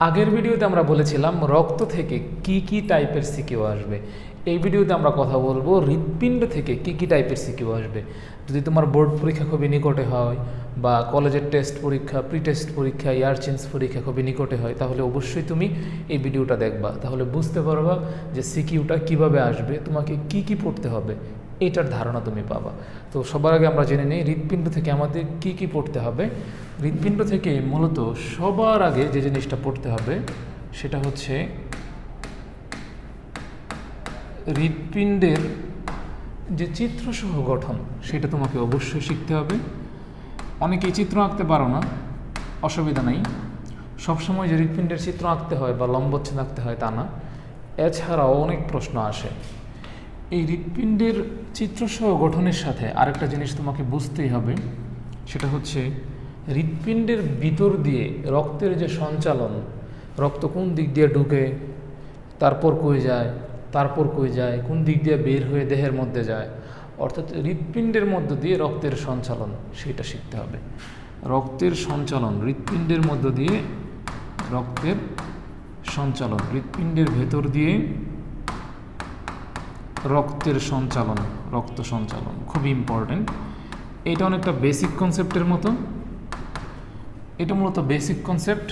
আগের ভিডিওতে আমরা বলেছিলাম রক্ত থেকে কি কি টাইপের সিকিউ আসবে। এই ভিডিওতে আমরা কথা বলব হৃৎপিণ্ড থেকে কি কি টাইপের সিকিউ আসবে। যদি তোমার বোর্ড পরীক্ষা খুবই নিকটে হয় বা কলেজের টেস্ট পরীক্ষা প্রি টেস্ট পরীক্ষা ইয়ার চেঞ্জ পরীক্ষা খুবই নিকটে হয়, তাহলে অবশ্যই তুমি এই ভিডিওটা দেখবা। তাহলে বুঝতে পারবা যে সিকিউটা কীভাবে আসবে, তোমাকে কি কি পড়তে হবে এটার ধারণা তুমি পাবা। তো সবার আগে আমরা জেনে নিই, হৃৎপিণ্ড থেকে আমাদের কি কি পড়তে হবে? হৃৎপিণ্ড থেকে মূলত সবার আগে যে জিনিসটা পড়তে হবে, সেটা হচ্ছে হৃৎপিণ্ডের যে চিত্রসহ গঠন, সেটা তোমাকে অবশ্যই শিখতে হবে। অনেকেই চিত্র আঁকতে পারো না, অসুবিধা নেই। সবসময় যে হৃৎপিণ্ডের চিত্র আঁকতে হয় বা লম্বচ্ছেদ আঁকতে হয় তা না। এছাড়াও অনেক প্রশ্ন আসে। এই হৃৎপিণ্ডের চিত্রসহ গঠনের সাথে আরেকটা জিনিস তোমাকে বুঝতেই হবে, সেটা হচ্ছে হৃৎপিণ্ডের ভিতর দিয়ে রক্তের যে সঞ্চালন, রক্ত কোন দিক দিয়ে ঢুকে, তারপর কই যায়, তারপর কই যায়, কোন দিক দিয়ে বের হয়ে দেহের মধ্যে যায়, অর্থাৎ হৃৎপিণ্ডের মধ্য দিয়ে রক্তের সঞ্চালন, সেটা শিখতে হবে। রক্তের সঞ্চালন, হৃৎপিণ্ডের মধ্য দিয়ে রক্তের সঞ্চালন, হৃৎপিণ্ডের ভেতর দিয়ে রক্তের সঞ্চালন, রক্ত সঞ্চালন খুবই ইম্পর্ট্যান্ট এটা অনেকটা বেসিক কনসেপ্টের মতো। এটা মূলত বেসিক কনসেপ্ট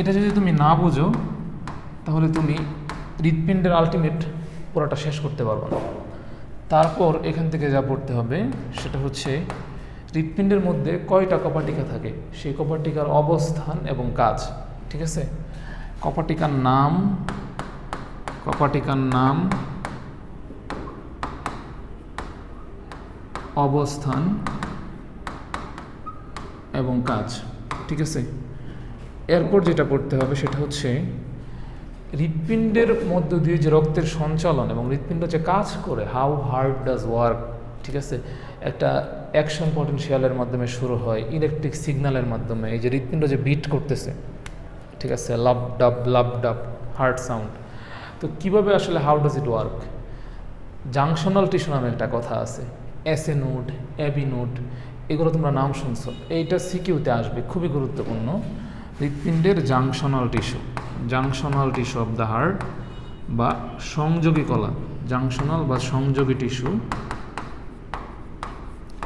এটা যদি তুমি না বোঝো, তাহলে তুমি হৃৎপিণ্ডের আলটিমেট পুরোটা শেষ করতে পারবে না। তারপর এখান থেকে যা পড়তে হবে, সেটা হচ্ছে হৃৎপিণ্ডের মধ্যে কয়টা কপাটিকা থাকে? সেই কপাটিকার অবস্থান এবং কাজ, ঠিক আছে? কপাটিকার নাম কপাটিকার নাম অবস্থান এবং কাজ, ঠিক আছে? এরপর যেটা পড়তে হবে সেটা হচ্ছে হৃৎপিণ্ডের মধ্য দিয়ে যে রক্তের সঞ্চালন এবং হৃৎপিণ্ড যে কাজ করে হাউ হার্ড ডাজ ওয়ার্ক ঠিক আছে? একটা অ্যাকশন পটেনশিয়ালের মাধ্যমে শুরু হয় ইলেকট্রিক সিগন্যালের মাধ্যমে, এই যে হৃৎপিণ্ড যে বিট করতেছে, ঠিক আছে? লাভ ডাব লাভ ডাব হার্ট সাউন্ড তো কীভাবে আসলে how does it work junctional tissue নামে একটা কথা আছে। এসএ নোড এবি নোড এগুলো তোমরা নাম শুনছো। এইটা সিকিউতে আসবে, খুবই গুরুত্বপূর্ণ। হৃৎপিণ্ডের junctional tissue junctional tissue of the heart বা সংযোগী কলা জাংশনাল বা সংযোগী টিস্যু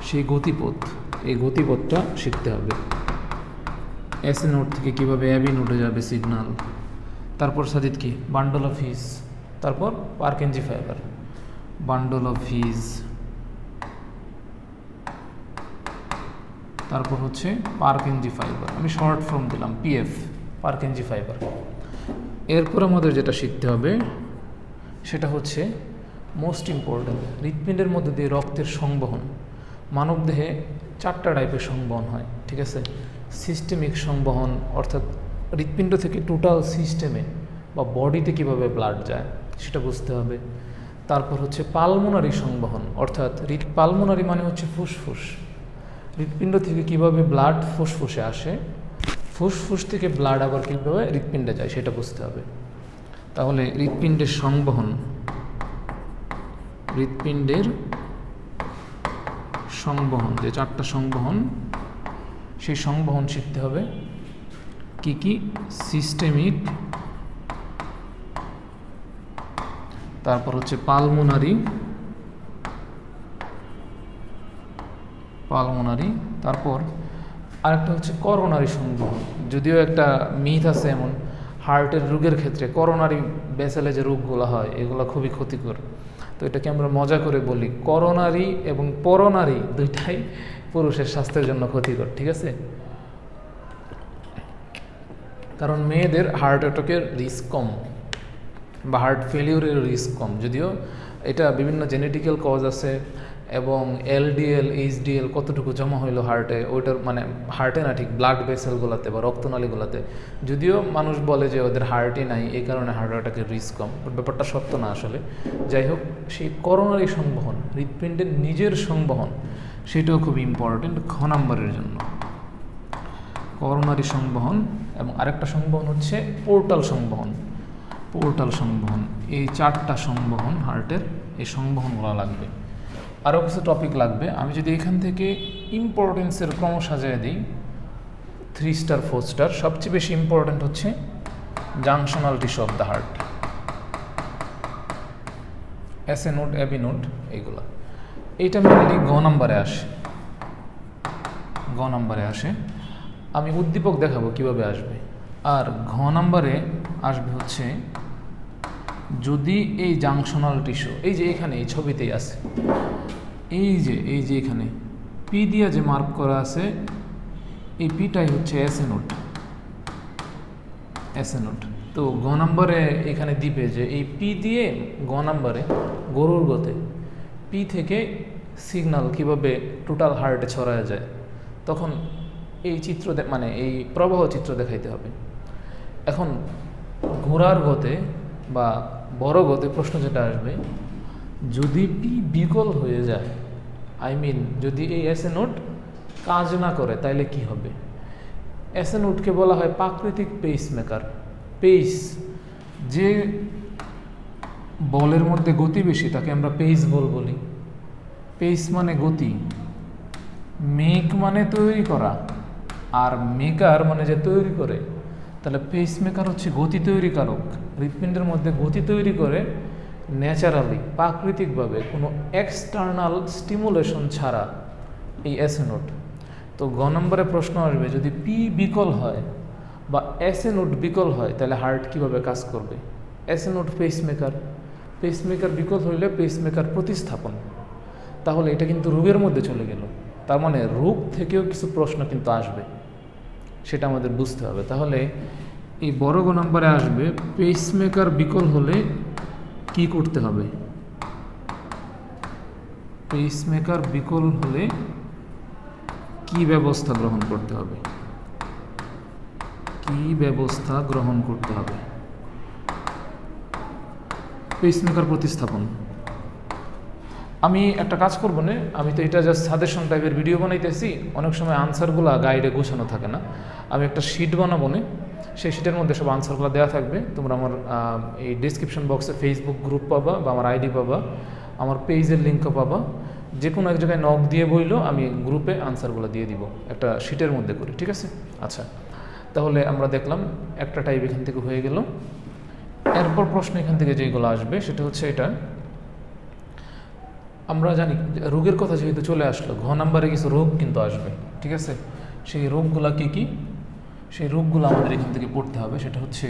সেই গতিপথ, এই গতিপথটা শিখতে হবে। এসএ নোট থেকে কীভাবে অ্যাবি নোটে যাবে সিগনাল তারপর সাজিদ কি? বান্ডল অফ হিস তারপর Purkinje fibre bundle of His তারপর হচ্ছে পার্কেনজি ফাইবার। আমি শর্ট ফর্ম দিলাম, পিএফ পার্কেনজি ফাইবার। এরপর আমাদের যেটা শিখতে হবে, সেটা হচ্ছে মোস্ট ইম্পর্ট্যান্ট হৃৎপিণ্ডের মধ্যে দিয়ে রক্তের সংবহন। মানবদেহে চারটা টাইপের সংবহন হয়, ঠিক আছে? সিস্টেমিক সংবহন, অর্থাৎ হৃৎপিণ্ড থেকে টোটাল সিস্টেমে বা বডিতে কীভাবে ব্লাড যায়, সেটা বুঝতে হবে। তারপর হচ্ছে পালমোনারি সংবহন, অর্থাৎ পালমোনারি মানে হচ্ছে ফুসফুস। হৃৎপিণ্ড থেকে কীভাবে ব্লাড ফুসফুসে আসে? ফুসফুস থেকে ব্লাড আবার কীভাবে হৃৎপিণ্ডে যায় সেটা বুঝতে হবে। তাহলে হৃৎপিণ্ডের সংবহন হৃৎপিণ্ডের সংবহন, যে চারটা সংবহন, সেই সংবহন শিখতে হবে। কি কি? সিস্টেমিক তারপর হচ্ছে পালমোনারি পালমোনারি, তারপর আরেকটা হচ্ছে করোনারি সংবহন যদিও একটা মিথ আছে এমন, হার্টের রোগের ক্ষেত্রে করোনারি বেসেলে যে রোগগুলো হয়, এগুলো খুবই ক্ষতিকর। তো এটাকে আমরা মজা করে বলি, করোনারি এবং পরনারি দুইটাই পুরুষের স্বাস্থ্যের জন্য ক্ষতিকর, ঠিক আছে? কারণ মেয়েদের হার্ট অ্যাটাকের রিস্ক কম বা হার্ট ফেলিউরের রিস্ক কম। যদিও এটা বিভিন্ন জেনেটিক্যাল কজ আছে এবং এলডিএল এইচডিএল কতটুকু জমা হইল হার্টে ওইটার মানে হার্টে না ঠিক ব্লাড ভেসেলগুলোতে বা রক্তনালীগুলোতে যদিও মানুষ বলে যে ওদের হার্টই নাই, এই কারণে হার্ট অ্যাটাকের রিস্ক কম ব্যাপারটা সত্য না আসলে। যাই হোক সেই করোনারি সংবহন, হৃৎপিণ্ডের নিজের সংবহন, সেটাও খুব ইম্পর্টেন্ট খ নাম্বারের জন্য। করোনারি সংবহন এবং আরেকটা সংবহন হচ্ছে পোর্টাল সংবহন। পোর্টাল সংবহন, এই চারটা সংবহন হার্টের এই সংবহনগুলো লাগবে। আরও কিছু টপিক লাগবে। আমি যদি এখান থেকে ইম্পর্টেন্সের ক্রম সাজিয়ে দিই থ্রি স্টার ফোর স্টার সবচেয়ে বেশি ইম্পর্ট্যান্ট হচ্ছে junctional of the heart S A node AV node এইগুলো এইটা মেনলি গ নাম্বারে আসে, গ নাম্বারে আসে, আমি উদ্দীপক দেখাবো কীভাবে আসবে। আর ঘ নাম্বারে আসবে হচ্ছে যদি এই জাংশনাল টিস্যু এই যে এখানে, এই ছবিতেই আছে। এই যে এই যে এখানে পি দিয়া যে মার্ক করা আছে, এই পিটাই হচ্ছে S A node S node তো গ নম্বরে এখানে দিবে যে এই পি দিয়ে গ নম্বরে, গরুর গতে পি থেকে সিগন্যাল কীভাবে টোটাল হার্টে ছড়ায় যায়, তখন এই চিত্র মানে এই প্রবাহ চিত্র দেখাইতে হবে। এখন ঘোড়ার গতে বা বড় গতে প্রশ্ন যেটা আসবে, যদি পি বিকল হয়ে যায় আই মিন যদি এই এ নোট কাজ না করে, তাইলে কি হবে? এ নোটকে বলা হয় প্রাকৃতিক পেস মেকার পেস যে বলের মধ্যে গতি বেশি, তাকে আমরা পেস বল বলি। পেস মানে গতি। মেক মানে তৈরি করা। আর মেকার মানে যে তৈরি করে। তাহলে পেস মেকার হচ্ছে গতি তৈরিকারক হৃৎপিণ্ডের মধ্যে গতি তৈরি করে ন্যাচারালি প্রাকৃতিকভাবে কোনো এক্সটার্নাল স্টিমুলেশন ছাড়া এই অ্যাসেনোট তো গ নম্বরে প্রশ্ন আসবে, যদি পি বিকল হয় বা অ্যাসেনোট বিকল হয়, তাহলে হার্ট কীভাবে কাজ করবে? অ্যাসেনোট পেসমেকার পেসমেকার বিকল হইলে পেসমেকার প্রতিস্থাপন। তাহলে এটা কিন্তু রোগের মধ্যে চলে গেল। তার মানে রোগ থেকেও কিছু প্রশ্ন কিন্তু আসবে। সেটা আমাদের বুঝতে হবে। তাহলে এই বড় গ নম্বরে আসবে পেসমেকার বিকল হলে কি করতে হবে? পেসমেকার বিকল হলে কি ব্যবস্থা গ্রহণ করতে হবে? কি ব্যবস্থা গ্রহণ করতে হবে? পেসমেকার প্রতিস্থাপন। আমি একটা কাজ করব না, আমি তো এটা জাস্ট সাজেশন টাইপের ভিডিও বানাইতেছি, অনেক সময় আনসারগুলো গাইডে গোছানো থাকে না। আমি একটা শিট বানাবো না, সেই শিটের মধ্যে সব আনসারগুলো দেওয়া থাকবে। তোমরা আমার এই ডিসক্রিপশন বক্সে ফেসবুক গ্রুপ পাবা বা আমার আইডি পাবা, আমার পেজের লিঙ্কও পাবা। যে কোনো এক জায়গায় নক দিয়ে বইলেও আমি গ্রুপে আনসারগুলো দিয়ে দিব, একটা শিটের মধ্যে করি, ঠিক আছে? আচ্ছা তাহলে আমরা দেখলাম, একটা টাইপ এখান থেকে হয়ে গেল। এরপর প্রশ্ন এখান থেকে যেগুলো আসবে, সেটা হচ্ছে এটা। আমরা জানি, রোগের কথা যেহেতু চলে আসলো, ঘ নাম্বারে কিছু রোগ কিন্তু আসবে, ঠিক আছে? সেই রোগগুলা কি কি? সেই রোগগুলো আমাদের এখান থেকে পড়তে হবে, সেটা হচ্ছে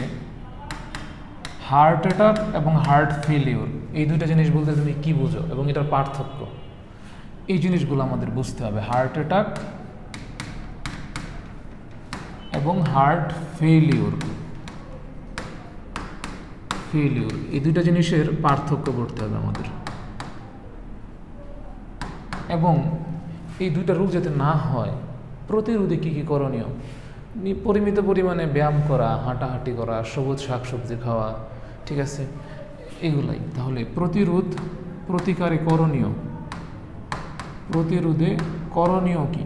হার্ট অ্যাটাক এবং হার্ট ফেলিওর এই দুইটা জিনিস বলতে তুমি কি বুঝো এবং এটার পার্থক্য? এই জিনিসগুলো আমাদের বুঝতে হবে হার্ট অ্যাটাক এবং হার্ট ফেলিওর ফেলিওর এই দুইটা জিনিসের পার্থক্য করতে হবে আমাদের। এবং এই দুইটা রোগ যাতে না হয়, প্রতিরোধে কী কী করণীয়? পরিমিত পরিমাণে ব্যায়াম করা, হাঁটাহাঁটি করা, সবুজ শাকসবজি খাওয়া, ঠিক আছে? এগুলাই। তাহলে প্রতিরোধ প্রতিকারে করণীয়। প্রতিরোধে করণীয় কি?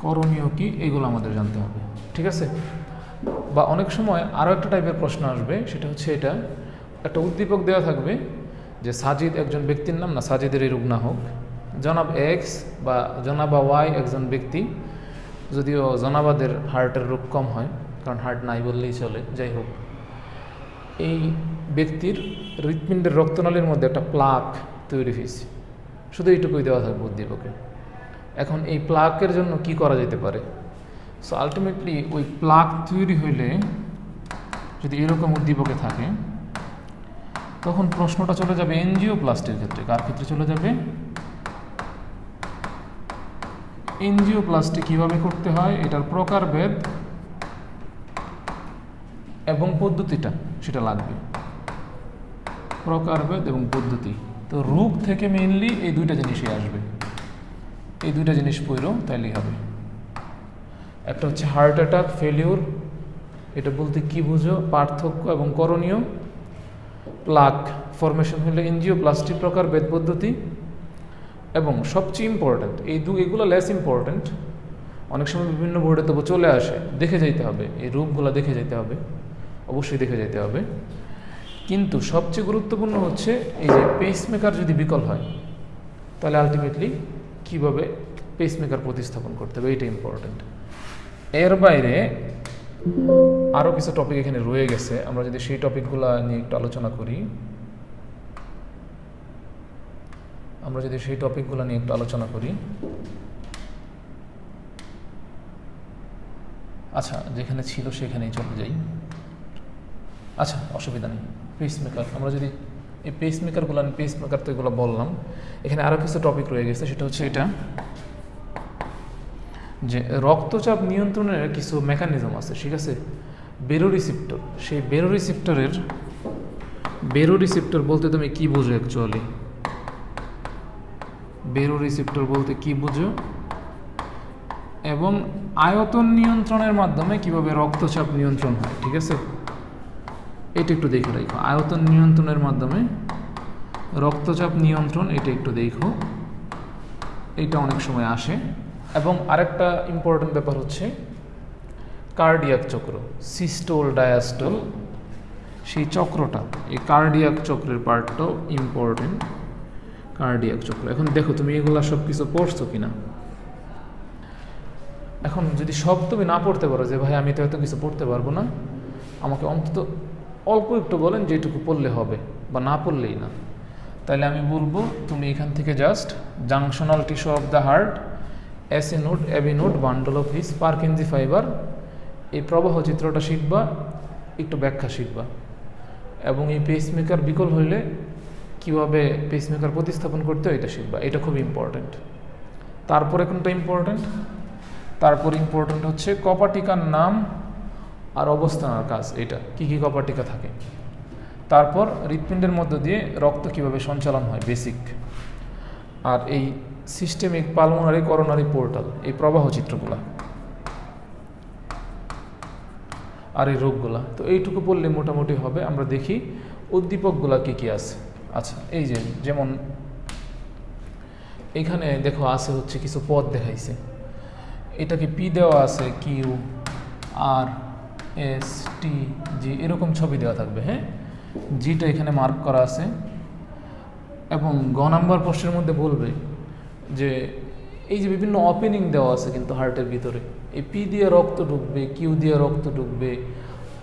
করণীয় কি? এগুলো আমাদের জানতে হবে, ঠিক আছে? বা অনেক সময় আরও একটা টাইপের প্রশ্ন আসবে, সেটা হচ্ছে এটা। একটা উদ্দীপক দেওয়া থাকবে যে সাজিদ একজন ব্যক্তির নাম না, সাজিদের এই রূপ না হোক, জনাব এক্স বা জনাবা ওয়াই একজন ব্যক্তি, যদিও জনাবাদের হার্টের রোগ কম হয়, কারণ হার্ট নাই বললেই চলে, যাই হোক। এই ব্যক্তির হৃৎপিণ্ডের রক্তনালীর মধ্যে একটা প্লাক তৈরি হয়েছে। শুধু এইটুকুই দেওয়া থাকবে উদ্দীপকে এখন এই প্লাকের জন্য কি করা যেতে পারে? সো আলটিমেটলি ওই প্লাক তৈরি হইলে যদি এরকম উদ্দীপকে থাকে তখন প্রশ্নটা চলে যাবে এনজিও প্লাস্টের ক্ষেত্রে। কার ক্ষেত্রে চলে যাবে? এনজিও প্লাস্টে কীভাবে করতে হয়? এটার প্রকারভেদ এবং পদ্ধতিটা, সেটা লাগবে। প্রকারভেদ এবং পদ্ধতি। তো রূপ থেকে মেইনলি এই দুইটা জিনিসই আসবে। এই দুইটা জিনিস পড়ো তাইলেই হবে। একটা হচ্ছে হার্ট অ্যাটাক ফেলিওর এটা বলতে কি বুঝো? পার্থক্য এবং করণীয়। প্লাক ফরমেশন হলে এনজিও প্লাস্টিক প্রকার বেদ পদ্ধতি এবং সবচেয়ে ইম্পর্ট্যান্ট এই দু, এগুলো লেস ইম্পর্ট্যান্ট অনেক সময় বিভিন্ন বোর্ডে তবু চলে আসে, দেখে যেতে হবে, এই রূপগুলো দেখে যেতে হবে, অবশ্যই দেখে যেতে হবে। কিন্তু সবচেয়ে গুরুত্বপূর্ণ হচ্ছে এই যে পেসমেকার যদি বিকল হয়, তাহলে আলটিমেটলি কীভাবে পেসমেকার প্রতিস্থাপন করতে হবে, এইটা ইম্পর্টেন্ট এর বাইরে আরও কিছু টপিক এখানে রয়ে গেছে। আমরা যদি সেই টপিকগুলো নিয়ে একটু আলোচনা করি। আমরা যদি সেই টপিকগুলো নিয়ে একটু আলোচনা করি। আচ্ছা যেখানে ছিল সেখানেই চলে যাই। আচ্ছা অসুবিধা নেই। পেসমেকার আমরা যদি এই পেসমেকারগুলো পেসমেকার তো এগুলো বললাম। এখানে আরও কিছু টপিক রয়ে গেছে সেটা হচ্ছে এটা যে রক্তচাপ নিয়ন্ত্রণের কিছু মেকানিজম আছে ঠিক আছে? বেরো রিসিপ্টর সেই বেরো রিসিপ্টরের বেরো রিসিপ্টর বলতে তুমি কি বুঝো অ্যাকচুয়ালি বেরো রিসিপ্টর বলতে কি বুঝো? এবং আয়তন নিয়ন্ত্রণের মাধ্যমে কীভাবে রক্তচাপ নিয়ন্ত্রণ হয়, ঠিক আছে? এটা একটু দেখে রাখো। আয়তন নিয়ন্ত্রণের মাধ্যমে রক্তচাপ নিয়ন্ত্রণ, এটা একটু দেখো। এটা অনেক সময় আসে। এবং আরেকটা ইম্পর্টেন্ট ব্যাপার হচ্ছে কার্ডিয়াক চক্র সিস্টোল ডায়াস্টোল সেই চক্রটা, এই কার্ডিয়াক চক্রের পার্টটাও ইম্পর্টেন্ট কার্ডিয়াক চক্র। এখন দেখো, তুমি এগুলা সব কিছু পড়ছো কিনা? এখন যদি সব তুমি না পড়তে পারো, যে ভাই, আমি তো এত কিছু পড়তে পারব না, আমাকে অন্তত অল্প একটু বলেন যেটুকু পড়লে হবে, বা না পড়লেই না। তাহলে আমি বলব, তুমি এখান থেকে just junctional tissue of the heart SA node AV node bundle of His Purkinje fibre এই প্রবাহ চিত্রটা শিখবা, একটু ব্যাখ্যা শিখবা। এবং এই পেসমেকার বিকল হইলে কীভাবে পেসমেকার প্রতিস্থাপন করতে এটা শিখবা। এটা খুব ইম্পর্ট্যান্ট তারপরে কোনটা ইম্পর্ট্যান্ট তারপর ইম্পর্ট্যান্ট হচ্ছে কপাটিকার নাম আর অবস্থান আর কাজ, এটা। কি কি কপাটিকা থাকে? তারপর হৃৎপিণ্ডের মধ্য দিয়ে রক্ত কীভাবে সঞ্চালন হয় বেসিক আর এই সিস্টেমিক পালমোনারি করোনারি পোর্টাল এই প্রবাহ চিত্রগুলা। আর এই রোগগুলা। তো এইটুকু পড়লে মোটামুটি হবে। আমরা দেখি উদ্দীপকগুলা কি কি আছে। আচ্ছা এই যে যেমন এখানে দেখো আছে হচ্ছে কিছু পদ দেখাইছে। এটাকে পি দেওয়া আছে? কিউ, আর, এস, টি, জি, এরকম ছবি দেওয়া থাকবে হ্যাঁ? জিটা এখানে মার্ক করা আছে। এবং গ নাম্বার প্রশ্নের মধ্যে বলবে যে এই যে বিভিন্ন ওপেনিং দেওয়া আছে কিন্তু হার্টের ভিতরে। এই পি দিয়ে রক্ত ঢুকবে, কিউ দিয়ে রক্ত ঢুকবে,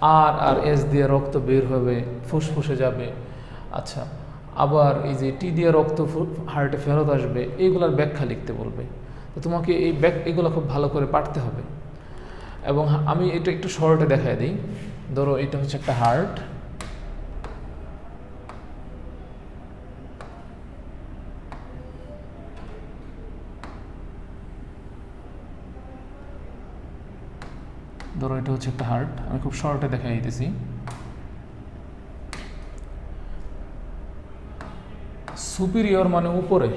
আর আর এস দিয়ে রক্ত বের হবে, ফুসফুসে যাবে। আচ্ছা আবার এই যে টি দিয়ে রক্ত হার্টে ফেরত আসবে এইগুলার ব্যাখ্যা লিখতে বলবে। তো তোমাকে এই ব্যাক এগুলো খুব ভালো করে পাঠতে হবে। এবং আমি এটা একটু শর্টে দেখায় দিই। ধরো এটা হচ্ছে একটা হার্ট। ধরো এটা হচ্ছে একটা হার্ট, আমি খুব শর্টে দেখাই দিতেছি। সুপিরিয়র মানে উপরে,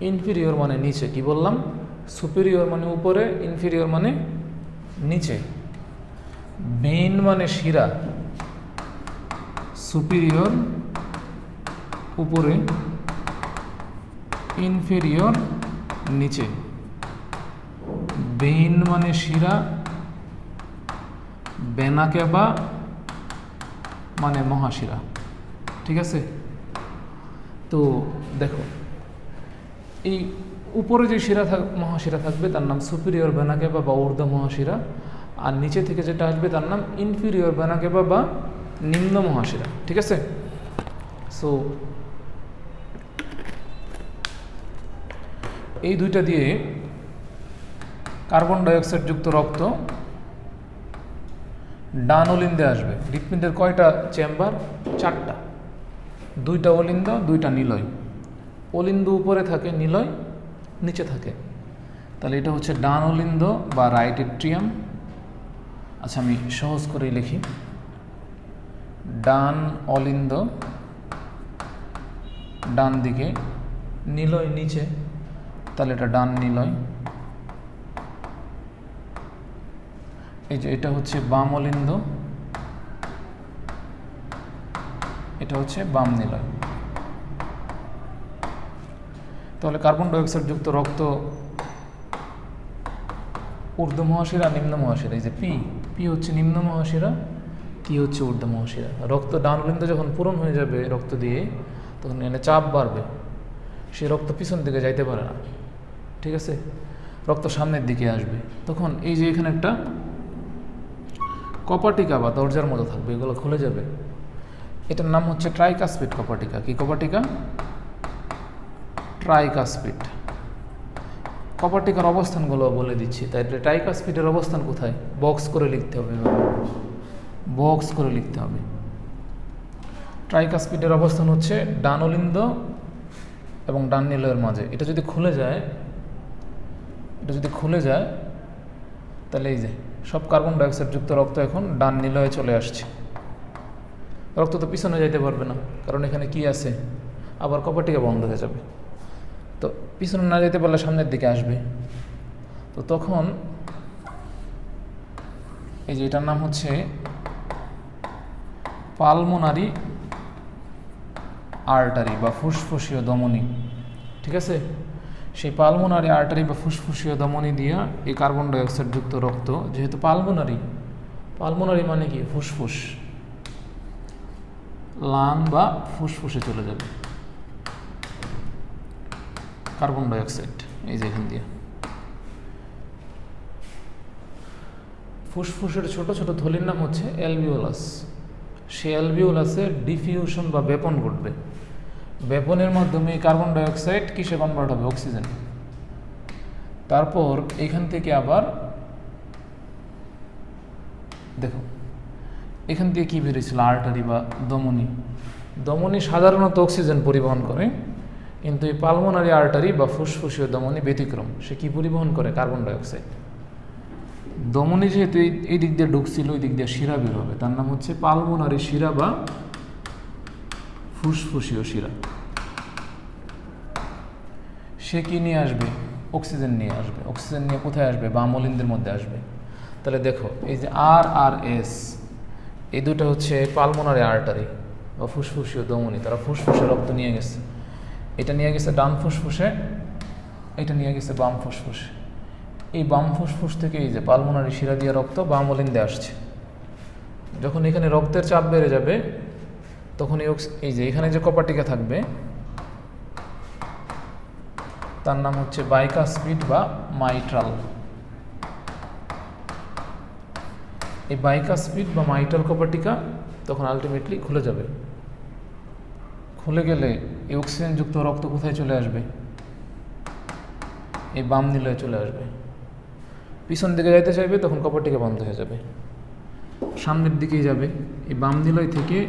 ইনফিরিয়র মানে নিচে, কি বললাম? সুপিরিয়র মানে উপরে, ইনফিরিয়র মানে নিচে। মেইন মানে শিরা, সুপিরিয়র উপরে, ইনফেরিয়র নিচে। বেইন মানে শিরা বেনাকেবা মানে মহাশিরা। ঠিক আছে? তো দেখো, এই উপরে যে শিরা থাক, মহাশিরা থাকবে, তার নাম সুপিরিয়র বেনাকেবা বা ঊর্ধ্ব মহাশিরা। আর নিচে থেকে যেটা আসবে, তার নাম ইনফিরিয়র বেনাকেবা বা নিম্ন মহাশিরা। ঠিক আছে? সো এই দুইটা দিয়ে কার্বন ডাইঅক্সাইড যুক্ত রক্ত ডান অলিন্দে আসবে। হৃৎপিণ্ডের কয়টা চেম্বার? চারটা। দুইটা অলিন্দ, দুইটা নিলয়। অলিন্দ উপরে থাকে, নিলয় নিচে থাকে। তাহলে এটা হচ্ছে ডান অলিন্দ বা রাইট এট্রিয়াম। আচ্ছা আমি সহজ করেই লিখি। ডান অলিন্দ, ডান দিকে, নিলয় নিচে। তাহলে এটা ডান নিলয়। এই যে এটা হচ্ছে বাম অলিন্দ এটা হচ্ছে বাম নিলয়। তাহলে কার্বন ডাইঅক্সাইড যুক্ত রক্ত ঊর্ধ্ব মহাশিরা নিম্ন মহাশিরা এই যে পি পি হচ্ছে নিম্ন মহাশিরা কি হচ্ছে ঊর্ধ্ব মহাশিরা রক্ত ডান অলিন্দ যখন পূরণ হয়ে যাবে রক্ত দিয়ে, তখন এনে চাপ বাড়বে। সে রক্ত পিছন দিকে যাইতে পারে না। ঠিক আছে? রক্ত সামনের দিকে আসবে। তখন এই যে এখানে একটা কপাটিকা বা দরজার মতো থাকবে, এগুলো খুলে যাবে। এটার নাম হচ্ছে ট্রাইকাসপিড কপাটিকা কি কপাটিকা ট্রাইকাসপিড কপাটিকার অবস্থানগুলো বলে দিচ্ছি। তাই ট্রাইকাসপিডের অবস্থান কোথায়? বক্স করে লিখতে হবে বক্স করে লিখতে হবে। ট্রাইকাসপিডের অবস্থান হচ্ছে ডানলিন্দ এবং ডান নিলয়ের মাঝে। এটা যদি খুলে যায়, এটা যদি খুলে যায়, তাহলে এই যে সব কার্বন ডাইঅক্সাইড যুক্ত রক্ত এখন ডান নিলয়ে চলে আসছে। রক্ত তো পিছনে যাইতে পারবে না, কারণ এখানে কি আছে? আবার কপাটিকে বন্ধ হয়ে যাবে। তো পিছনে না যেতে পারলে সামনের দিকে আসবে। তো তখন এই যে এটার নাম হচ্ছে পালমোনারি আর্টারি বা ফুসফুসীয় দমনী, ঠিক আছে? সেই পালমোনারি আর্টারি বা ফুসফুসীয় দমনী দিয়া এই কার্বন ডাইঅক্সাইড যুক্ত রক্ত, যেহেতু পালমোনারি পালমোনারি মানে কি? ফুসফুস। লাং বা ফুসফুসে চলে যাবে। কার্বন ডাইঅক্সাইড এই যে এখান দিয়ে। ফুসফুসের ছোট ছোট থলির নাম হচ্ছে অ্যালভিওলাস সে অ্যালভিওলাসে ডিফিউশন বা বেপন ঘটবে। বেপনের মাধ্যমে কার্বন ডাইঅক্সাইড কিসে কনভার্ট হবে? অক্সিজেন। তারপর এখান থেকে আবার, দেখো, এখান থেকে কি বেরিয়েছিল আর্টারি বা দমনি। দমনি সাধারণত অক্সিজেন পরিবহন করে, কিন্তু এই পালমোনারি আর্টারি বা ফুসফুসীয় দমনি ব্যতিক্রম, সে কি পরিবহন করে? Carbon dioxide. দমনি যেহেতু এই দিক দিয়ে ঢুকছিল, ওই দিক দিয়ে শিরা বের হবে। তার নাম হচ্ছে পালমোনারি শিরা বা ফুসফুসীয় শিরা। সে কি নিয়ে আসবে? অক্সিজেন নিয়ে আসবে। অক্সিজেন নিয়ে কোথায় আসবে? বামলিনদের মধ্যে আসবে। তাহলে দেখো, এই যে আর আর এস এই দুটো হচ্ছে পালমোনারি আর্টারি বা ফুসফুসীয় দমনি। তারা ফুসফুসে রক্ত নিয়ে গেছে। এটা নিয়ে গেছে ডান ফুসফুসে, এটা নিয়ে গেছে বাম ফুসফুসে। এই বাম ফুসফুস থেকে এই যে পালমোনারি শিরা দিয়ে রক্ত বামলিন্দে আসছে। যখন এখানে রক্তের চাপ বেড়ে যাবে, তখন এই এই যে এখানে যে কপাটিকা থাকবে তার নাম হচ্ছে বাইকাসপিড বা মাইট্রাল। এই বাইকাসপিড বা মাইট্রাল কপাটিকা তখন আলটিমেটলি খুলে যাবে। খুলে গেলে এই অক্সিজেনযুক্ত রক্ত কোথায় চলে আসবে? এই বাম নিলয়ে চলে আসবে। পিছন দিকে যাইতে চাইবে তখন কপারটিকে বন্ধ হয়ে যাবে। সামনের দিকেই যাবে। এই বাম নিলয় থেকে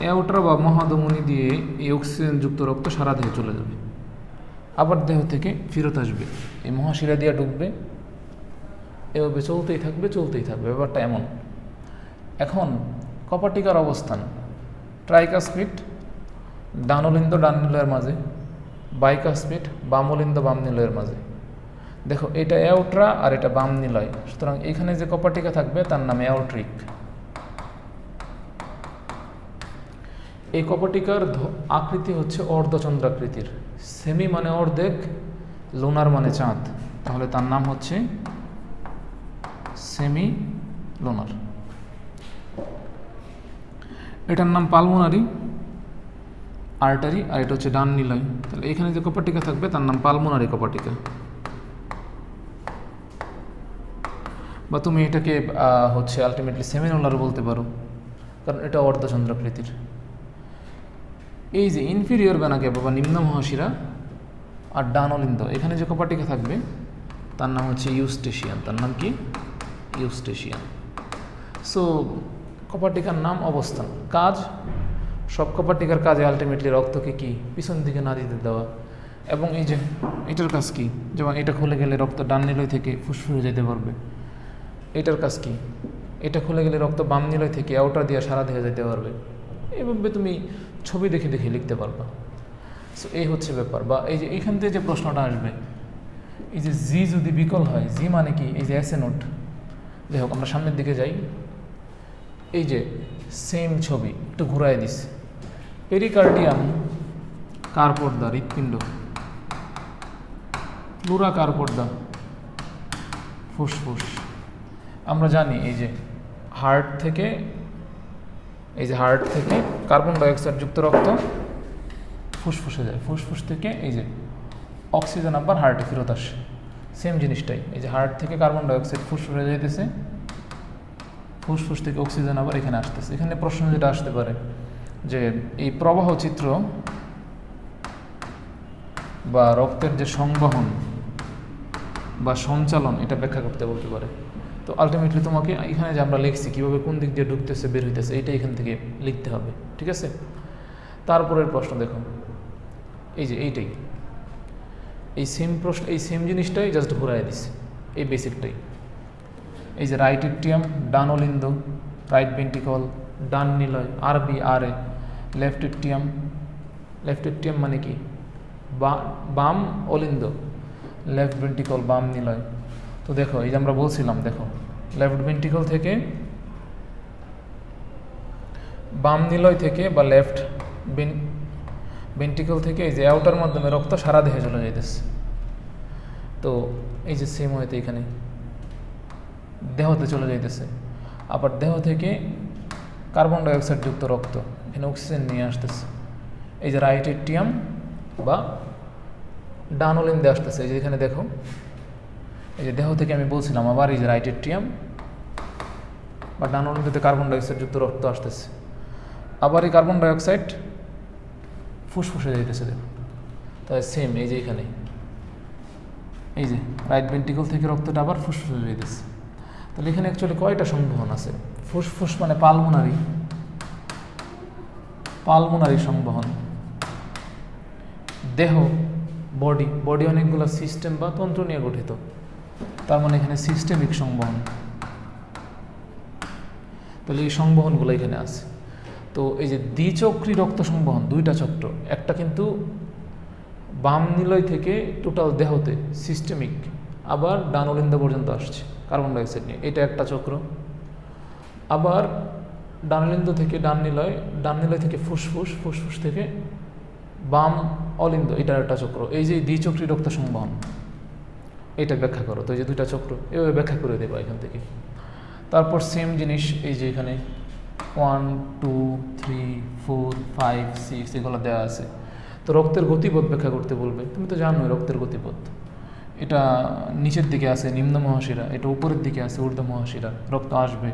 এওট্রা বা মহাধমনি দিয়ে এই অক্সিজেনযুক্ত রক্ত সারা দেহে চলে যাবে। আবার দেহ থেকে ফেরত আসবে। এই মহাশিরা দিয়ে ঢুকবে এভাবে চলতেই থাকবে চলতেই থাকবে। ব্যাপারটা এমন। এখন কপাটিকার অবস্থান। ট্রাইকাসপিড ডানলিন্দ ডান নিলয়ের মাঝে। বাইকাসপিড বামলিন্দ বাম নিলয়ের মাঝে। দেখো, এটা অ্যাউট্রা আর এটা বাম নিলয় সুতরাং এখানে যে কপাটিকা থাকবে, তার নাম অ্যাউট্রিক এই কপাটিকার আকৃতি হচ্ছে অর্ধচন্দ্রাকৃতির। সেমি মানে অর্ধেক, লোনার মানে চাঁদ। তাহলে তার নাম হচ্ছে সেমি লোনার। এটার নাম পালমোনারি আর্টারি, আর এটা হচ্ছে ডান নিলয় তাহলে এখানে যে কপাটিকা থাকবে, তার নাম পালমোনারি কপাটিকা। বা তুমি এটাকে হচ্ছে আলটিমেটলি সেমিনোলার বলতে পারো, কারণ এটা অর্ধচন্দ্রাকৃতির। এই যে ইনফিরিয়র বেনাকে বা নিম্ন মহাশিরা আর ডানলিন্দ এখানে যে কপাটিকা থাকবে, তার নাম হচ্ছে ইউস্টেশিয়ান, তার নাম কি? ইউস্টেশিয়ান। সো কপাটিকার নাম অবস্থান, কাজ, সব কপাটিকার কাজে আলটিমেটলি রক্তকে কি? পিছন দিকে না দিতে দেওয়া। এবং এই যে, এটার কাজ কি? যেমন এটা খুলে গেলে রক্ত ডান নিলয় থেকে ফুসফুসে যেতে পারবে। এটার কাজ কি? এটা খুলে গেলে রক্ত বাম নিলয় থেকে আউটার দিয়ে সারা দেহে যেতে পারবে। এভাবে তুমি ছবি দেখে দেখে লিখতে পারবা। সো এই হচ্ছে ব্যাপার। বা এই যে এইখান থেকে যে প্রশ্নটা আসবে, এই যে জি যদি বিকল হয়, জি মানে কি? এই যে এসে নোট যাই হোক, আমরা সামনের দিকে যাই। এই যে সেম ছবি, একটু ঘুরাই দিস। পেরিকার্ডিয়াম কার পর্দা হৃৎপিণ্ড। প্লুরা কার পর্দা ফুসফুস। আমরা জানি এই যে হার্ট থেকে এই যে হার্ট থেকে কার্বন ডাইঅক্সাইড যুক্ত রক্ত ফুসফুসে যায়। ফুসফুস থেকে এই যে অক্সিজেন আবার হার্টে ফেরত আসে। সেম জিনিসটাই, এই যে হার্ট থেকে কার্বন ডাইঅক্সাইড ফুসফুসে যাইতেছে, ফুসফুস থেকে অক্সিজেন আবার এখানে আসতেছে। এখানে প্রশ্ন যেটা আসতে পারে যে এই প্রবাহ চিত্র বা রক্তের যে সংবহন বা সঞ্চালন এটা ব্যাখ্যা করতে বলতে পারে। তো আলটিমেটলি তোমাকে এখানে যে আমরা লিখছি, কীভাবে কোন দিক দিয়ে ঢুকতেছে, বের হইতেছে, এইটা এখান থেকে লিখতে হবে, ঠিক আছে? তারপরের প্রশ্ন দেখো, এই যে এইটাই, এই সেম প্রশ্ন, এই সেম জিনিসটাই জাস্ট ঘুরাই দিছে, এই বেসিকটাই এই যে রাইট ইট্রিয়াম ডান অলিন্দ রাইট ভেন্টিকল ডান নিলয় আর বি আর এ লেফট ইট্রিয়াম লেফট ইট্রিয়াম মানে কি? বাম অলিন্দ লেফট বেন্টিকল বাম নিলয়। তো দেখো, এই যে আমরা বলছিলাম, দেখো লেফট ভেন্টিকল থেকে বাম নিলয় থেকে বা লেফট ভেন্টিকল থেকে এই যে আউটার মাধ্যমে রক্ত সারা দেহে চলে যাইতেছে। তো এই যে সেম হয়তো এখানে। দেহতে চলে যাইতেছে। আবার দেহ থেকে কার্বন ডাইঅক্সাইড যুক্ত রক্ত এখানে অক্সিজেন নিয়ে আসতেছে। এই যে রাইট এটিয়াম বা দিয়ে আসতেছে। এই যে এখানে দেখো এই যে দেহ থেকে আমি বলছিলাম আবার এই যে রাইট বা ডানোলিন্দতে কার্বন ডাইঅক্সাইড যুক্ত রক্ত আসতেছে। আবার এই কার্বন ডাইঅক্সাইড ফুসফুসে যাইতেছে দেখো তাই সেম এই যে এখানে। এই যে রাইট ভেন্টিকল থেকে রক্তটা আবার ফুসফুসে যাইতেছে। তাহলে এখানে অ্যাকচুয়ালি কয়টা সংবহন আছে? ফুসফুস মানে পালমোনারি পালমোনারি সংবহন দেহ বডি বডি অনেকগুলো সিস্টেম বা তন্ত্র নিয়ে গঠিত। তার মানে এখানে সিস্টেমিক সংবহন। তাহলে এই সংবহনগুলো এখানে আছে। তো এই যে দ্বিচক্রী রক্ত সংবহন, দুইটা চক্র, একটা কিন্তু বাম নিলয় থেকে টোটাল দেহতে সিস্টেমিক আবার ডানলিন্দা পর্যন্ত আসছে কার্বন ডাইঅক্সাইড নিয়ে। এটা একটা চক্র। আবার ডানলিন্দ থেকে ডান নিলয় ডান নিলয় থেকে ফুসফুস ফুসফুস থেকে বাম অলিন্দ এটা একটা চক্র। এই যে দ্বিচক্রী রক্ত সংবহন। এটা ব্যাখ্যা করো, তো এই যে দুইটা চক্র, এভাবে ব্যাখ্যা করে দেবো এখান থেকে। তারপর সেম জিনিস, এই যে এখানে one two three four five six এগুলো দেওয়া আছে। তো রক্তের গতিপথ ব্যাখ্যা করতে বলবে, তুমি তো জানোই রক্তের গতিপথ। এটা নিচের দিকে আছে, নিম্ন মহাশিরা, এটা উপরের দিকে আছে, ঊর্ধ্ব মহাশিরা, রক্ত আসবে,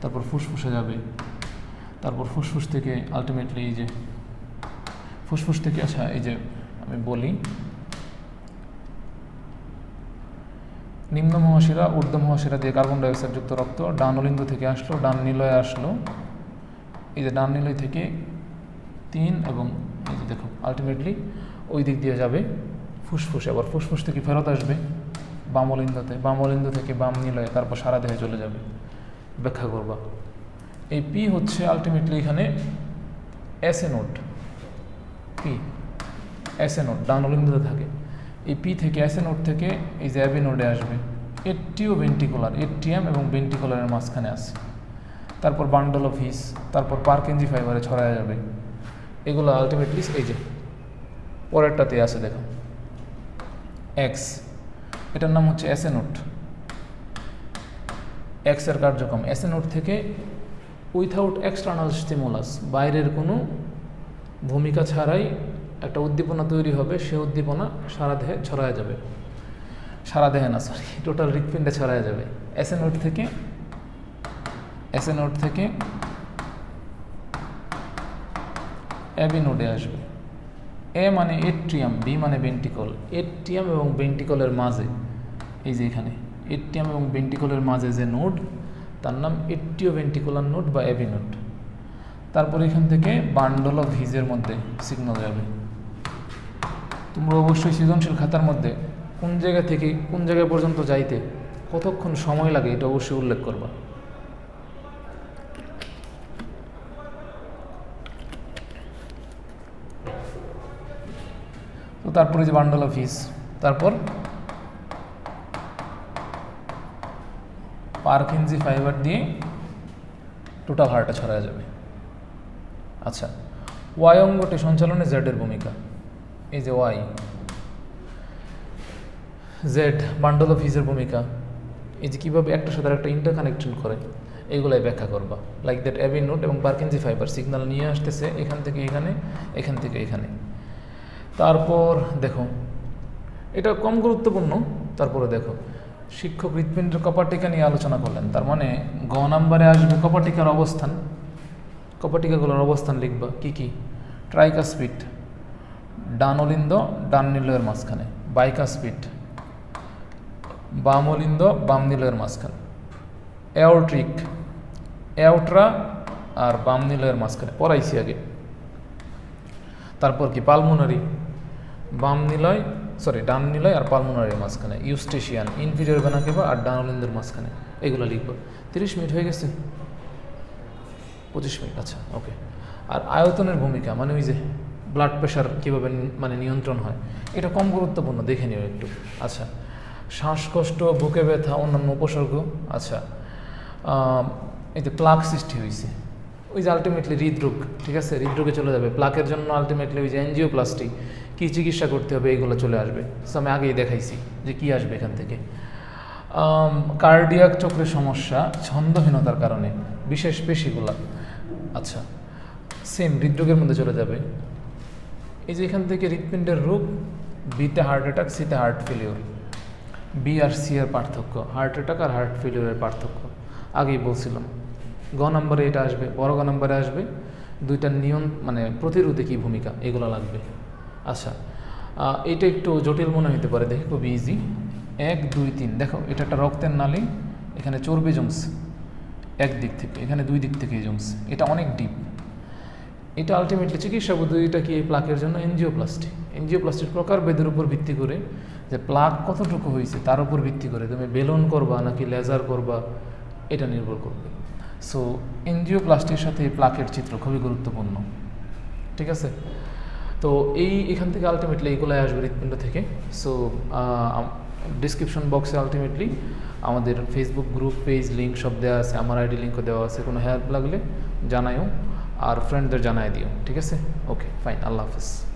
তারপর ফুসফুসে যাবে। তারপর ফুসফুস থেকে আলটিমেটলি এই যে, ফুসফুস থেকে আসা এই যে আমি বলি নিম্ন মহাশিরা, ঊর্ধ্ব মহাশিরা দিয়ে কার্বন ডাইঅক্সাইড যুক্ত রক্ত ডান অলিন্দ থেকে আসলো, ডান নিলয়ে আসলো। এই যে ডান নিলয় থেকে তিন এবং এই যে দেখো আলটিমেটলি ওই দিক দিয়ে যাবে ফুসফুসে। আবার ফুসফুস থেকে ফেরত আসবে বাম অলিন্দতে বাম অলিন্দ থেকে বাম নিলয়ে, তারপর সারা দেহে চলে যাবে। ব্যাখ্যা করবা। এই পি হচ্ছে আলটিমেটলি এখানে এ নোট পি এ নোট ডান অলিন্দতে থাকে। এই পি থেকে নোট থেকে এই যে অ্যাবি নোডে আসবে। এটিও ভেন্টিকুলার এটিএম এবং ভেন্টিকুলারের মাঝখানে আছে। তারপর বান্ডল অফ হিস তারপর পার্কেঞ্জি ফাইবারে ছড়ায় যাবে। এগুলো আলটিমেটলি এই যে পরেরটাতে আছে, দেখো। এক্স এটার নাম হচ্ছে এসে নোট এক্সের কার্যক্রম এসে নোট থেকে উইথাউট এক্সটার্নাল স্টিমুলাস বাইরের কোনো ভূমিকা ছাড়াই একটা উদ্দীপনা তৈরি হবে, সে উদ্দীপনা সারা দেহে ছড়ায় যাবে। সারা দেহে না সরি টোটাল হৃৎপিণ্ডে ছড়ায় যাবে। এসে নোট থেকে এসে নোট থেকে অ্যাবি নোডে আসবে। এ মানে এট্রিয়াম বি মানে বেন্টিকল এট্রিয়াম এবং বেন্টিকলের মাঝে, এই যে এখানে এট্রিয়াম এবং বেন্টিকলের মাঝে যে নোড তার নাম এট্রিও ভেন্টিকুলার নোড বা অ্যাবি নোড তারপর এখান থেকে বান্ডল অফ ভিজের মধ্যে সিগন্যাল যাবে। তোমরা অবশ্যই সৃজনশীল খাতার মধ্যে কোন জায়গা থেকে কোন জায়গা পর্যন্ত যাইতে কতক্ষণ সময় লাগে এটা অবশ্যই উল্লেখ করবা। তো তারপরে যে বান্ডল অফ হিস তারপর পার্কিনজি ফাইবার দিয়ে টোটাল হার্টে ছড়ায় যাবে। আচ্ছা ওয়াই অঙ্গটি সঞ্চালনে জেডের ভূমিকা। এই যে ওয়াই জেড বান্ডল অফ হিজের ভূমিকা। এই যে কীভাবে একটার সাথে একটা ইন্টারকানেকশন করে এইগুলাই ব্যাখ্যা করবা। লাইক দ্যাট অ্যাবি নোট এবং পার্কিনজি ফাইবার সিগন্যাল নিয়ে আসতেছে এখান থেকে এখানে, এখান থেকে এখানে। তারপর দেখো, এটা কম গুরুত্বপূর্ণ, তারপরে দেখো, শিক্ষক হৃৎপিণ্ডের কপাটিকা নিয়ে আলোচনা করলেন। তার মানে গ নাম্বারে আসবে কপাটিকার অবস্থান। কপাটিকাগুলোর অবস্থান লিখবা, কি কি? ট্রাইকাসপিড ডান অলিন্দ ডান নিলয়ের মাঝখানে। বাইকাসপিড বাম অলিন্দ বাম নিলয়ের মাঝখানে। অ্যাওট্রিক অ্যাওট্রা আর বাম নিলয়ের মাঝখানে। পড়াইছি আগে। তারপর কি? পালমোনারি। বাম নিলয় সরি ডান নিলয় আর পালমোনারির মাঝখানে। ইউস্টেশিয়ান। ইনফিরিয়র ভেনাকেবা আর ডান অলিন্দের মাঝখানে। এগুলো লিখব। তিরিশ মিনিট হয়ে গেছে? পঁচিশ মিনিট আচ্ছা ওকে আর আয়তনের ভূমিকা মানে ওই যে ব্লাড প্রেশার কীভাবে মানে নিয়ন্ত্রণ হয়, এটা কম গুরুত্বপূর্ণ, দেখে নিও একটু। আচ্ছা শ্বাসকষ্ট, বুকে ব্যথা, অন্যান্য উপসর্গ আচ্ছা যে প্লাক সৃষ্টি হয়েছে ওই যে আলটিমেটলি হৃদরোগ, ঠিক আছে? হৃদরোগে চলে যাবে। প্লাকের জন্য আলটিমেটলি ওই যে এনজিওপ্লাস্টি কী চিকিৎসা করতে হবে, এগুলো চলে আসবে। আমি আগেই দেখাইছি যে কি আসবে এখান থেকে। কার্ডিয়াক চক্রের সমস্যা, ছন্দহীনতার কারণে, বিশেষ পেশিগুলা আচ্ছা সেম হৃদরোগের মধ্যে চলে যাবে। এই যে এখান থেকে হৃৎপিণ্ডের রোগ বিতে হার্ট অ্যাটাক সিতে হার্ট ফেলিওর বি আর সি এর পার্থক্য হার্ট অ্যাটাক আর হার্ট ফেলিওরের পার্থক্য। আগেই বলছিলাম, গ নম্বরে এটা আসবে বড় গ নম্বরে আসবে, দুইটা নিয়ম মানে প্রতিরোধে কী ভূমিকা, এগুলো লাগবে। আচ্ছা এটা একটু জটিল মনে হতে পারে, দেখে খুব ইজি এক, দুই, তিন, দেখো, এটা একটা রক্তের নালী, এখানে চর্বি জমছে, এক দিক থেকে, এখানে দুই দিক থেকে জমছে, এটা অনেক ডিপ এটা আলটিমেটলি চিকিৎসা পদ্ধতিটা কি? এই প্লাকের জন্য এনজিওপ্লাস্টি এনজিওপ্লাস্টির প্রকার ভেদের উপর ভিত্তি করে যে প্লাক কতটুকু হয়েছে, তার উপর ভিত্তি করে তুমি বেলুন করবা নাকি লেজার করবা, এটা নির্ভর করবে। সো এনজিওপ্লাস্টির সাথে এই প্লাকের চিত্র খুবই গুরুত্বপূর্ণ। ঠিক আছে? তো এই এখান থেকে আলটিমেটলি এইগুলাই আসবে হৃৎপিণ্ড থেকে। সো ডিসক্রিপশন বক্সে আলটিমেটলি আমাদের ফেসবুক গ্রুপ পেজ লিঙ্ক সব দেওয়া আছে, আমার আইডি লিঙ্কও দেওয়া আছে, কোনো হেল্প লাগলে জানাইও আর ফ্রেন্ডদের জানাই দিও ঠিক আছে? ওকে ফাইন আল্লাহ হাফিজ।